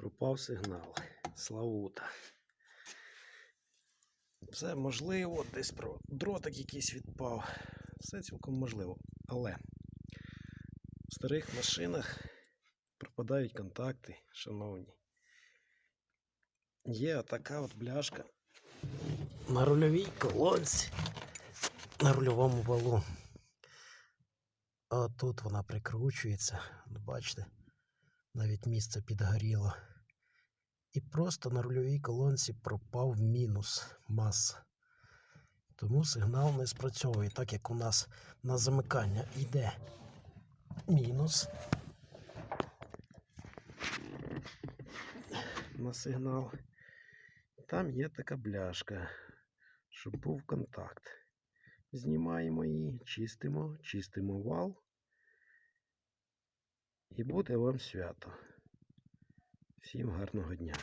Пропав сигнал. Славута. Це можливо, десь про дротик якийсь відпав. Все цілком можливо. Але в старих машинах пропадають контакти, шановні. Є така от бляшка на рульовій колонці, на рульовому валу. А тут вона прикручується. Бачите, навіть місце підгоріло. І просто на рульовій колонці пропав мінус маса. Тому сигнал не спрацьовує, так як у нас на замикання йде мінус. На сигнал. Там є така бляшка, щоб був контакт. Знімаємо її, чистимо, чистимо вал. І буде вам свято. Всім гарного дня.